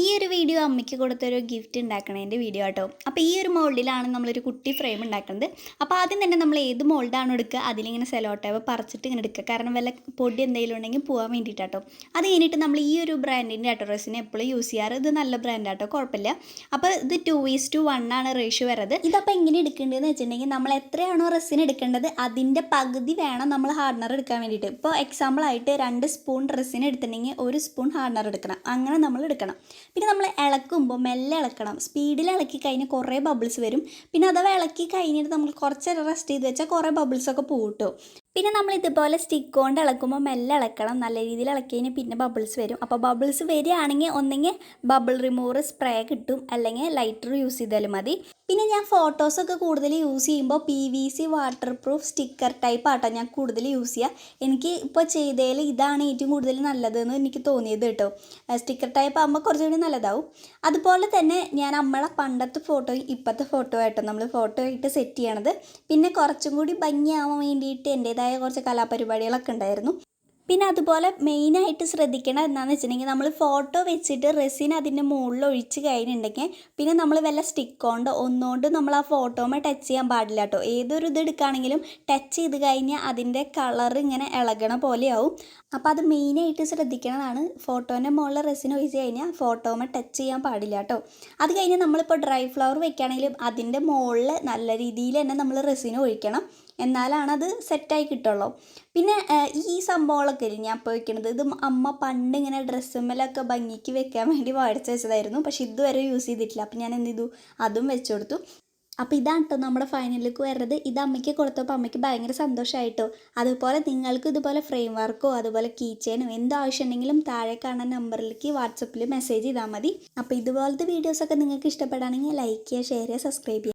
ഈ ഒരു വീഡിയോ അമ്മയ്ക്ക് കൊടുത്തൊരു ഗിഫ്റ്റ് ഉണ്ടാക്കണതിന്റെ വീഡിയോ കേട്ടോ അപ്പോൾ ഈ ഒരു മോൾഡിലാണ് നമ്മളൊരു കുട്ടി ഫ്രെയിം ഉണ്ടാക്കുന്നത് അപ്പോൾ ആദ്യം തന്നെ നമ്മൾ ഏത് മോൾഡാണോ എടുക്കുക അതിലിങ്ങനെ സെലോ ടൈപ്പ് പറിച്ചിട്ട് ഇങ്ങനെ എടുക്കുക. കാരണം വല്ല പൊടി എന്തെങ്കിലും ഉണ്ടെങ്കിൽ പോകാൻ വേണ്ടിയിട്ടാട്ടോ. അത് കഴിഞ്ഞിട്ട് നമ്മൾ ഈ ഒരു ബ്രാൻഡിന്റെ ആട്ടോ ഡ്രസ്സിന് എപ്പോഴും യൂസ് ചെയ്യാറ്. ഇത് നല്ല ബ്രാൻഡാട്ടോ കുഴപ്പമില്ല. അപ്പോൾ ഇത് ടു ഈസ് ടു വൺ ആണ് റേഷ്യോ വരുന്നത്. ഇതപ്പോൾ എങ്ങനെ എടുക്കേണ്ടതെന്ന് വെച്ചിട്ടുണ്ടെങ്കിൽ നമ്മൾ എത്രയാണോ റെസിന് എടുക്കേണ്ടത് അതിന്റെ പകുതി വേണം നമ്മൾ ഹാർഡ്നർ എടുക്കാൻ വേണ്ടിയിട്ട്. ഇപ്പോൾ എക്സാമ്പിളായിട്ട് രണ്ട് സ്പൂൺ ഡ്രസ്സിന് എടുത്തിട്ടുണ്ടെങ്കിൽ ഒരു സ്പൂൺ ഹാർഡ്നർ എടുക്കണം. അങ്ങനെ നമ്മൾ എടുക്കണം. പിന്നെ നമ്മൾ ഇളക്കുമ്പോൾ മെല്ലെ ഇളക്കണം. സ്പീഡിൽ ഇളക്കി കഴിഞ്ഞാൽ കുറേ ബബിൾസ് വരും. പിന്നെ അഥവാ ഇളക്കി കഴിഞ്ഞിട്ട് നമ്മൾ കുറച്ച് റെസ്റ്റ് ചെയ്ത് വെച്ചാൽ കുറേ ബബിൾസൊക്കെ പൂട്ടും. പിന്നെ നമ്മൾ ഇതുപോലെ സ്റ്റിക്ക് കൊണ്ട് ഇളക്കുമ്പോൾ മെല്ലെ ഇളക്കണം. നല്ല രീതിയിൽ ഇളക്കിയതിന് പിന്നെ ബബിൾസ് വരും. അപ്പോൾ ബബിൾസ് വരികയാണെങ്കിൽ ഒന്നെങ്കിൽ ബബിൾ റിമൂവർ സ്പ്രേ കിട്ടും. അല്ലെങ്കിൽ ലൈറ്റർ യൂസ് ചെയ്താലും മതി. പിന്നെ ഞാൻ ഫോട്ടോസൊക്കെ കൂടുതൽ യൂസ് ചെയ്യുമ്പോൾ P V C water proof sticker type ആട്ടോ ഞാൻ കൂടുതൽ യൂസ് ചെയ്യുക. എനിക്ക് ഇപ്പോൾ ചെയ്തതിൽ ഇതാണ് ഏറ്റവും കൂടുതൽ നല്ലതെന്ന് എനിക്ക് തോന്നിയത് കേട്ടോ. സ്റ്റിക്കർ ടൈപ്പ് ആകുമ്പോൾ കുറച്ചുകൂടി നല്ലതാവും. അതുപോലെ തന്നെ ഞാൻ നമ്മളെ പണ്ടത്തെ ഫോട്ടോയും ഇപ്പോഴത്തെ ഫോട്ടോ ആയിട്ടോ നമ്മൾ ഫോട്ടോ ആയിട്ട് സെറ്റ് ചെയ്യണത്. പിന്നെ കുറച്ചും കൂടി ഭംഗിയാവാൻ വേണ്ടിയിട്ട് എന്റേതായ കുറച്ച് കലാപരിപാടികളൊക്കെ ഉണ്ടായിരുന്നു. പിന്നെ അതുപോലെ മെയിനായിട്ട് ശ്രദ്ധിക്കണം എന്താണെന്ന് വെച്ചിട്ടുണ്ടെങ്കിൽ നമ്മൾ ഫോട്ടോ വെച്ചിട്ട് റെസിൻ അതിന്റെ മുകളിൽ ഒഴിച്ച് കഴിഞ്ഞിട്ടുണ്ടെങ്കിൽ പിന്നെ നമ്മൾ വല്ല സ്റ്റിക്ക് കൊണ്ട് ഒന്നുകൊണ്ട് നമ്മൾ ആ ഫോട്ടോമേ ടച്ച് ചെയ്യാൻ പാടില്ല കേട്ടോ. ഏതൊരു ഇത് എടുക്കുകയാണെങ്കിലും ടച്ച് ചെയ്ത് കഴിഞ്ഞാൽ അതിന്റെ കളർ ഇങ്ങനെ ഇളകണ പോലെയാവും. അപ്പോൾ അത് മെയിനായിട്ട് ശ്രദ്ധിക്കണതാണ് ഫോട്ടോന്റെ മുകളിൽ റെസിൻ ഒഴിച്ച് കഴിഞ്ഞാൽ ഫോട്ടോമേ ടച്ച് ചെയ്യാൻ പാടില്ല കേട്ടോ. അത് കഴിഞ്ഞ് നമ്മളിപ്പോൾ ഡ്രൈ ഫ്ലവർ വെക്കുകയാണെങ്കിലും അതിന്റെ മുകളിൽ നല്ല രീതിയിൽ തന്നെ നമ്മൾ റെസിൻ ഒഴിക്കണം. എന്നാലാണ് അത് സെറ്റായി കിട്ടുള്ളൂ. പിന്നെ ഈ സംഭവങ്ങളൊക്കെ ഇല്ലേ ഞാൻ ഇപ്പോൾ ഇത് അമ്മ പണ്ട് ഇങ്ങനെ ഡ്രസ്സുമ്മലൊക്കെ ഭംഗിക്ക് വെക്കാൻ വേണ്ടി മേടിച്ച് വെച്ചതായിരുന്നു. പക്ഷെ ഇതുവരെ യൂസ് ചെയ്തിട്ടില്ല. അപ്പം ഞാൻ എന്ത് ചെയ്തു? അതും വെച്ചു കൊടുത്തു. അപ്പോൾ ഇതാണ് കേട്ടോ നമ്മുടെ ഫൈനലിലേക്ക് ലുക്ക് വരുന്നത് ഇത് അമ്മയ്ക്ക് കൊടുത്തപ്പോൾ അമ്മയ്ക്ക് ഭയങ്കര സന്തോഷമായിട്ടോ അതുപോലെ നിങ്ങൾക്ക് ഇതുപോലെ ഫ്രെയിം വർക്കോ അതുപോലെ കീ ചെയിനോ ആവശ്യം ആവശ്യമുണ്ടെങ്കിലും താഴെ കാണുന്ന നമ്പറിലേക്ക് വാട്സപ്പിൽ മെസ്സേജ് ചെയ്താൽ മതി. അപ്പോൾ ഇതുപോലത്തെ വീഡിയോസൊക്കെ നിങ്ങൾക്ക് ഇഷ്ടപ്പെടുകയാണെങ്കിൽ ലൈക്ക് ചെയ്യുക ഷെയർ ചെയ്യുക സബ്സ്ക്രൈബ് ചെയ്യുക.